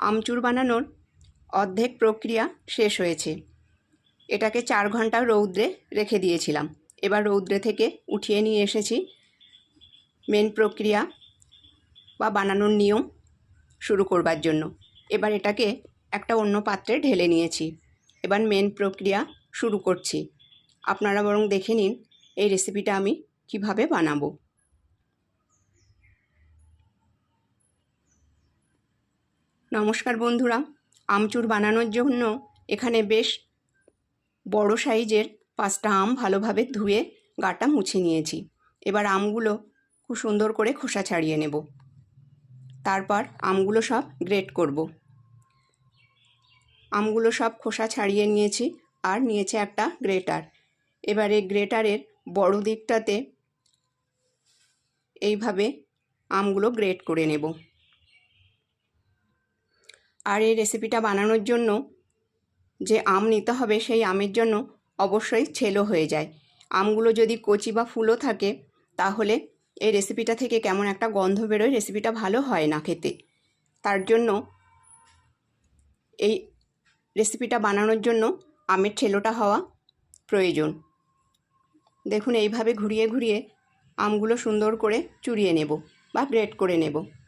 আমচুর বানানোর অর্ধেক প্রক্রিয়া শেষ হয়েছে। এটাকে চার ঘণ্টা রৌদ্রে রেখে দিয়েছিলাম। এবার রৌদ্রে থেকে উঠিয়ে নিয়ে এসেছি মেন প্রক্রিয়া বা বানানোর নিয়ম শুরু করবার জন্য। এবার এটাকে একটা অন্য পাত্রে ঢেলে নিয়েছি। এবার মেন প্রক্রিয়া শুরু করছি। আপনারা বরং দেখে নিন এই রেসিপিটা আমি কীভাবে বানাবো। নমস্কার বন্ধুরা, আমচুর বানানোর জন্য এখানে বেশ বড় সাইজের পাঁচটা আম ভালোভাবে ধুয়ে গাটা মুছে নিয়েছি। এবার আমগুলো খুব সুন্দর করে খোসা ছাড়িয়ে নেব। তারপর আমগুলো সব গ্রেট করব। আমগুলো সব খোসা ছাড়িয়ে নিয়েছি আর নিয়েছে একটা গ্রেটার। এবারে গ্রেটারের বড় দিকটাতে এইভাবে আমগুলো গ্রেট করে নেব। আর এই রেসিপিটা বানানোর জন্য যে আম নিতে হবে, সেই আমের জন্য অবশ্যই ছেলো হয়ে যায়। আমগুলো যদি কচি বা ফুলো থাকে, তাহলে এই রেসিপিটা থেকে কেমন একটা গন্ধ বেরোয় রেসিপিটা ভালো হয় না খেতে। তার জন্য এই রেসিপিটা বানানোর জন্য আমের ছেলোটা হওয়া প্রয়োজন। দেখুন, এইভাবে ঘুরিয়ে ঘুরিয়ে আমগুলো সুন্দর করে চুরিয়ে নেব বা গ্রেট করে নেব।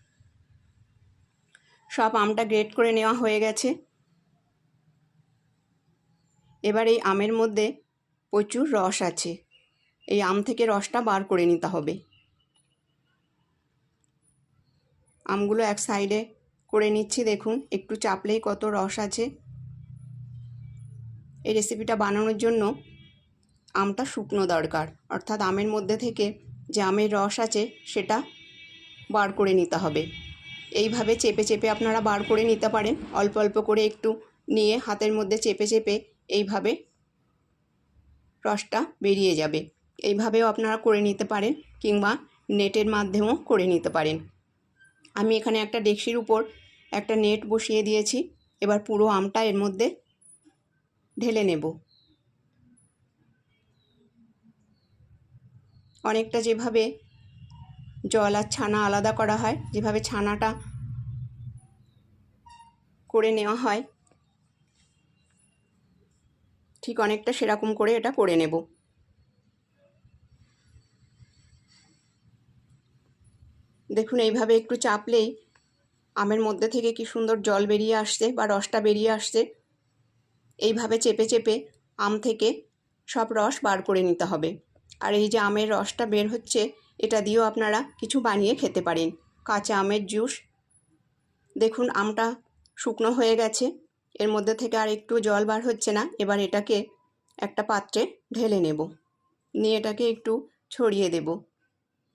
সব আমটা গ্রেট করে নেওয়া হয়ে গেছে। এবার এই আমের মধ্যে প্রচুর রস আছে। এই আম থেকে রসটা বার করে নিতে হবে। আমগুলো এক সাইডে করে নিচ্ছি, দেখুন, একটু চাপলেই কত রস আছে। এই রেসিপিটা বানানোর জন্য আমটা শুকনো দরকার, অর্থাৎ আমের মধ্যে থেকে যে আমের রস আছে, সেটা বার করে নিতে হবে। এইভাবে চেপে চেপে আপনারা বার করে নিতে পারেন। অল্প অল্প করে একটু নিয়ে হাতের মধ্যে চেপে চেপে এইভাবে রসটা বেরিয়ে যাবে। এইভাবেও আপনারা করে নিতে পারেন কিংবা নেটের মাধ্যমেও করে নিতে পারেন। আমি এখানে একটা ডেক্সির উপর একটা নেট বসিয়ে দিয়েছি। এবার পুরো আমটা এর মধ্যে ঢেলে নেব। অনেকটা যেভাবে জল আর ছানা আলাদা করা হয়, যেভাবে ছানাটা করে নেওয়া হয়। ঠিক অনেকটা সেরকম করে এটা করে নেব। দেখুন, এইভাবে একটু চাপলেই আমের মধ্যে থেকে কি সুন্দর জল বেরিয়ে আসছে বা রসটা বেরিয়ে আসছে, এইভাবে চেপে চেপে আম থেকে সব রস বার করে নিতে হবে। আর এই যে আমের রসটা বের হচ্ছে এটা দিয়েও আপনারা কিছু বানিয়ে খেতে পারেন। কাঁচা আমের জুস। দেখুন, আমটা শুকনো হয়ে গেছে। এর মধ্যে থেকে আর একটু জল বার হচ্ছে না। এবার এটাকে একটা পাত্রে ঢেলে নেব। নিয়ে এটাকে একটু ছড়িয়ে দেব।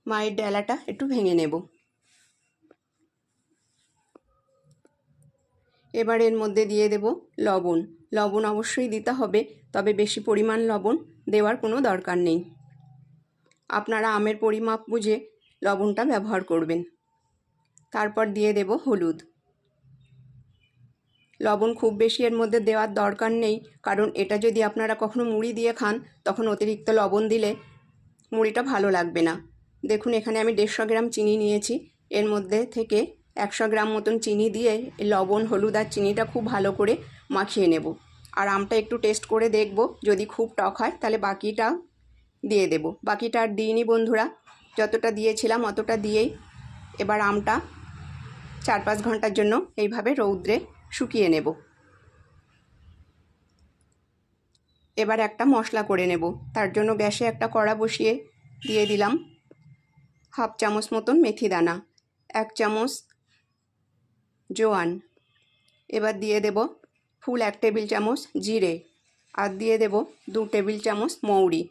মায়ের ডেলাটা একটু ভেঙে নেব। এবার এর মধ্যে দিয়ে দেব লবণ। লবণ অবশ্যই দিতে হবে, তবে বেশি পরিমাণ লবণ দেওয়ার কোনো দরকার নেই। আপনারা আমের পরিমাপ বুঝে লবণটা ব্যবহার করবেন। তারপর দিয়ে দেব হলুদ। লবণ খুব বেশি এর মধ্যে দেওয়ার দরকার নেই, কারণ এটা যদি আপনারা কখনো মুড়ি দিয়ে খান, তখন অতিরিক্ত লবণ দিলে মুড়িটা ভালো লাগবে না। দেখুন, এখানে আমি দেড়শো গ্রাম চিনি নিয়েছি। এর মধ্যে থেকে একশো গ্রাম মতন চিনি দিয়ে লবণ, হলুদ আর চিনিটা খুব ভালো করে মাখিয়ে নেব। আর আমটা একটু টেস্ট করে দেখব। যদি খুব টক হয়, তাহলে বাকিটা দিয়ে দেব। বাকিটা আর দিইনি বন্ধুরা। যতটা দিয়েছিলাম অতটা দিয়েই এবার আমটা চার পাঁচ ঘণ্টার জন্য এইভাবে রৌদ্রে শুকিয়ে নেব। এবার একটা মশলা করে নেব। তার জন্য গ্যাসে একটা কড়া বসিয়ে দিয়ে দিলাম হাফ চামচ মতন মেথি দানা, এক চামচ জোয়ান। এবার দিয়ে দেব ফুল এক টেবিল চামচ জিরে। আর দিয়ে দেব দু টেবিল চামচ মৌরি।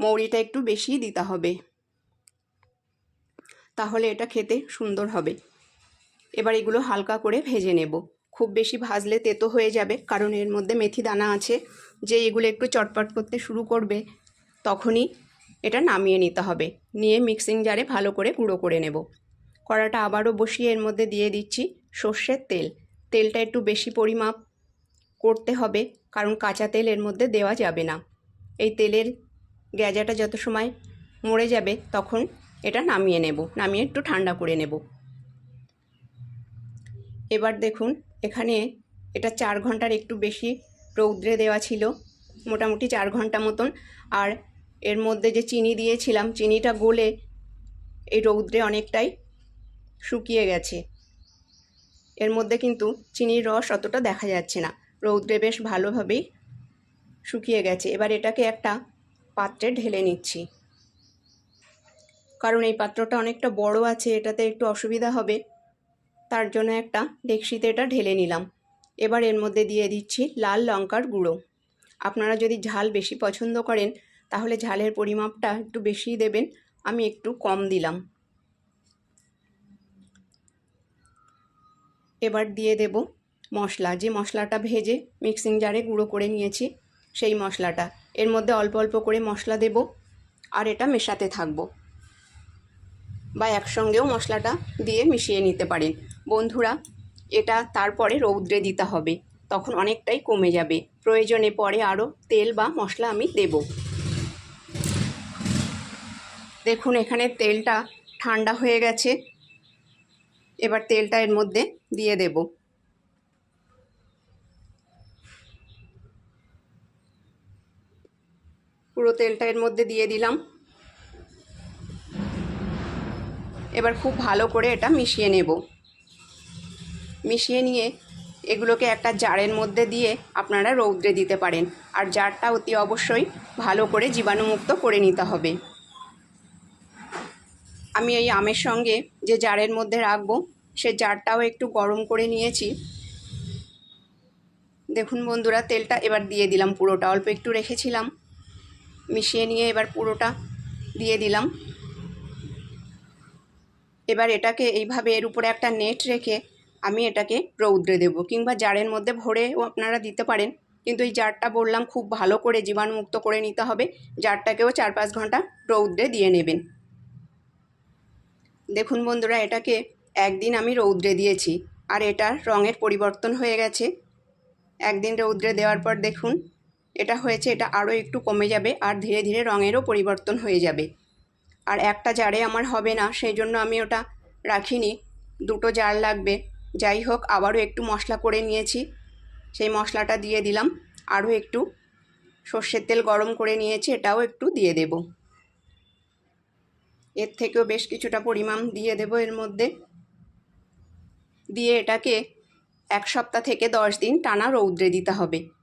মৌরিটা একটু বেশি দিতে হবে। তাহলে এটা খেতে সুন্দর হবে। এবার এগুলো হালকা করে ভেজে নেব। খুব বেশি ভাজলে তেতো হয়ে যাবে, কারণ এর মধ্যে মেথি দানা আছে। যে এগুলো একটু চটপট করতে শুরু করবে, তখনই এটা নামিয়ে নিতে হবে। নিয়ে মিক্সিং জারে ভালো করে গুঁড়ো করে নেব। কড়াটা আবারও বসিয়ে এর মধ্যে দিয়ে দিচ্ছি সর্ষের তেল। তেলটা একটু বেশি পরিমাপ করতে হবে, কারণ কাঁচা তেল এর মধ্যে দেওয়া যাবে না। এই তেলের গ্যাজাটা যত সময় মরে যাবে তখন এটা নামিয়ে নেব। নামিয়ে একটু ঠান্ডা করে নেব। এবার দেখুন, এখানে এটা চার ঘণ্টার একটু বেশি রৌদ্রে দেওয়া ছিল, মোটামুটি চার ঘণ্টা মতন। আর এর মধ্যে যে চিনি দিয়েছিলাম, চিনিটা গলে এই রৌদ্রে অনেকটাই শুকিয়ে গেছে। এর মধ্যে কিন্তু চিনির রস অতটা দেখা যাচ্ছে না। রৌদ্রে বেশ ভালোভাবেই শুকিয়ে গেছে। এবার এটাকে একটা পাত্রে ঢেলে নিচ্ছি। কারণ এই পাত্রটা অনেকটা বড় আছে, এটাতে একটু অসুবিধা হবে। তার জন্য একটা ডেক্সিতে এটা ঢেলে নিলাম। এবার এর মধ্যে দিয়ে দিচ্ছি লাল লঙ্কার গুঁড়ো। আপনারা যদি ঝাল বেশি পছন্দ করেন, তাহলে ঝালের পরিমাপটা একটু বেশিই দেবেন, আমি একটু কম দিলাম। এবার দিয়ে দেব মশলা। যে মশলাটা ভেজে মিক্সিং জারে গুঁড়ো করে নিয়েছি, সেই মশলাটা। এর মধ্যে অল্প অল্প করে মশলা দেব আর এটা মেশাতে থাকব। বা একসঙ্গেও মশলাটা দিয়ে মিশিয়ে নিতে পারেন। বন্ধুরা, এটা তারপরে রৌদ্রে দিতে হবে। তখন অনেকটাই কমে যাবে। প্রয়োজনে পরে আরও তেল বা মশলা আমি দেব। দেখুন, এখানে তেলটা ঠান্ডা হয়ে গেছে। এবার তেলটা এর মধ্যে দিয়ে দেব। পুরো তেলটা এর মধ্যে দিয়ে দিলাম। এবার খুব ভালো করে এটা মিশিয়ে নেব। মিশিয়ে নিয়ে এগুলোকে একটা জারের মধ্যে দিয়ে আপনারা রৌদ্রে দিতে পারেন। আর জারটা অতি অবশ্যই ভালো করে জীবাণুমুক্ত করে নিতে হবে। আমি এই আমের সঙ্গে যে জারের মধ্যে রাখব, সে জারটাও একটু গরম করে নিয়েছি। দেখুন বন্ধুরা, তেলটা এবার দিয়ে দিলাম পুরোটা। অল্প একটু রেখেছিলাম। মিশিয়ে নিয়ে এবার পুরোটা দিয়ে দিলাম। এবার এটাকে এইভাবে এর উপরে একটা নেট রেখে আমি এটাকে রৌদ্রে দেবো কিংবা জারের মধ্যে ভরেও আপনারা দিতে পারেন। কিন্তু এই জারটা বললাম খুব ভালো করে জীবাণুমুক্ত করে নিতে হবে। জারটাকেও চার পাঁচ ঘণ্টা রৌদ্রে দিয়ে নেবেন। দেখুন বন্ধুরা, এটাকে একদিন আমি রৌদ্রে দিয়েছি আর এটার রঙের পরিবর্তন হয়ে গেছে। একদিন রৌদ্রে দেওয়ার পর দেখুন এটা হয়েছে, এটা আরও একটু কমে যাবে আর ধীরে ধীরে রঙেরও পরিবর্তন হয়ে যাবে। আর একটা জারে আমার হবে না, সেই জন্য আমি ওটা রাখিনি। দুটো জার লাগবে। যাই হোক, আবারও একটু মশলা করে নিয়েছি। সেই মশলাটা দিয়ে দিলাম। আরও একটু সর্ষের তেল গরম করে নিয়েছি, এটাও একটু দিয়ে দেব। এর থেকেও বেশ কিছুটা পরিমাণ দিয়ে দেব এর মধ্যে। দিয়ে এটাকে এক সপ্তাহ থেকে দশ দিন টানা রৌদ্রে দিতে হবে।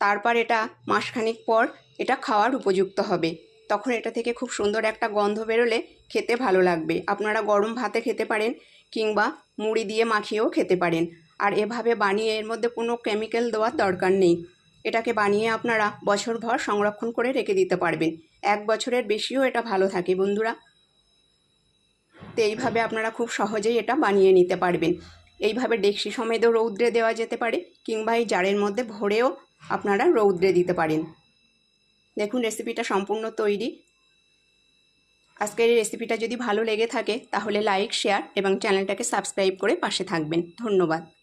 তারপর এটা মাসখানিক পর এটা খাওয়ার উপযুক্ত হবে। তখন এটা থেকে খুব সুন্দর একটা গন্ধ বেরোলে খেতে ভালো লাগবে। আপনারা গরম ভাতে খেতে পারেন কিংবা মুড়ি দিয়ে মাখিয়েও খেতে পারেন। আর এভাবে বানিয়ে এর মধ্যে কোনো কেমিক্যাল দেওয়ার দরকার নেই। এটাকে বানিয়ে আপনারা বছরভর সংরক্ষণ করে রেখে দিতে পারবেন। এক বছরের বেশিও এটা ভালো থাকে বন্ধুরা। তো এইভাবে আপনারা খুব সহজেই এটা বানিয়ে নিতে পারবেন। এইভাবে ডেকসি সমেতও রৌদ্রে দেওয়া যেতে পারে কিংবা এই জারের মধ্যে ভরেও আপনারা রৌদ্রে দিতে পারেন। দেখুন রেসিপিটা সম্পূর্ণ তৈরি। আজকের এই রেসিপিটা যদি ভালো লেগে থাকে, তাহলে লাইক শেয়ার এবং চ্যানেলটাকে সাবস্ক্রাইব করে পাশে থাকবেন। ধন্যবাদ।